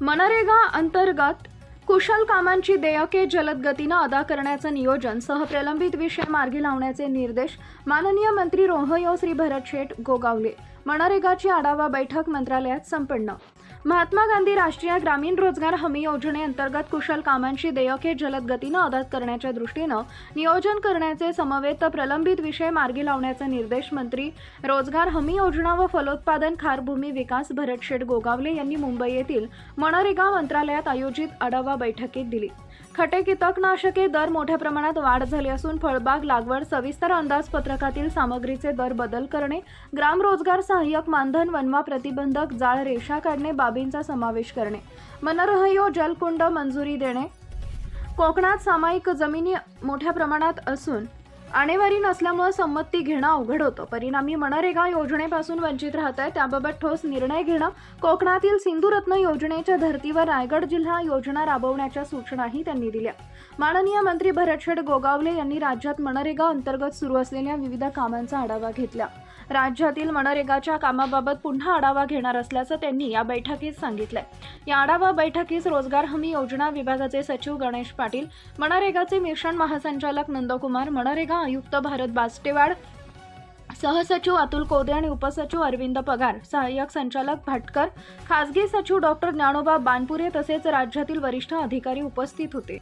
मनरेगा अंतर्गत कुशल कामांची देयके जलद गतीनं अदा करण्याचं नियोजन सह प्रलंबित विषय मार्गी लावण्याचे निर्देश माननीय मंत्री रोहयो श्री भरत शेठ गोगावले. मनरेगाची आढावा बैठक मंत्रालयात संपन्न. महात्मा गांधी राष्ट्रीय ग्रामीण रोजगार हमी योजनेअंतर्गत कुशल कामांची देयके जलद गतीनं अदा करण्याच्या दृष्टीनं नियोजन करण्याचे समवेत प्रलंबित विषय मार्गी लावण्याचे निर्देश मंत्री रोजगार हमी योजना व फलोत्पादन खारभूमी विकास भरतशेठ गोगावले यांनी मुंबई येथील मनरेगा मंत्रालयात आयोजित आढावा बैठकीत दिली. खटे कीटकनाशके दर मोठ्या प्रमाणात वाढ झाली असून फळबाग लागवड सविस्तर अंदाजपत्रकातील सामग्रीचे दर बदल करणे ग्राम रोजगार सहाय्यक मानधन वनवा प्रतिबंधक जाळ रेषा काढणे बाबींचा समावेश करणे. मनरहयो जलकुंड मंजुरी देणे. कोकणात सामायिक जमिनी मोठ्या प्रमाणात असून आणेवारी नसल्यामुळे संमती घेणं अवघड होतं. परिणामी मनरेगा योजनेपासून वंचित राहत आहे त्याबाबत ठोस निर्णय घेणं कोकणातील सिंधुरत्न योजनेच्या धर्तीवर रायगड जिल्हा योजना राबवण्याच्या सूचनाही त्यांनी दिल्या. माननीय मंत्री भरतशेठ गोगावले यांनी राज्यात मनरेगा अंतर्गत सुरू असलेल्या विविध कामांचा आढावा घेतला. राज्यातील मनरेगाच्या कामाबाबत पुन्हा आढावा घेणार असल्याचं त्यांनी या बैठकीत सांगितलंय. या आढावा बैठकीस रोजगार हमी योजना विभागाचे सचिव गणेश पाटील मनरेगाचे मिशन महासंचालक नंदकुमार मनरेगा आयुक्त भारत बास्टेवाड सहसचिव अतुल कोदे आणि उपसचिव अरविंद पगार सहाय्यक संचालक भाटकर खासगी सचिव डॉक्टर ज्ञानोबा बानपुरे तसेच राज्यातील वरिष्ठ अधिकारी उपस्थित होते.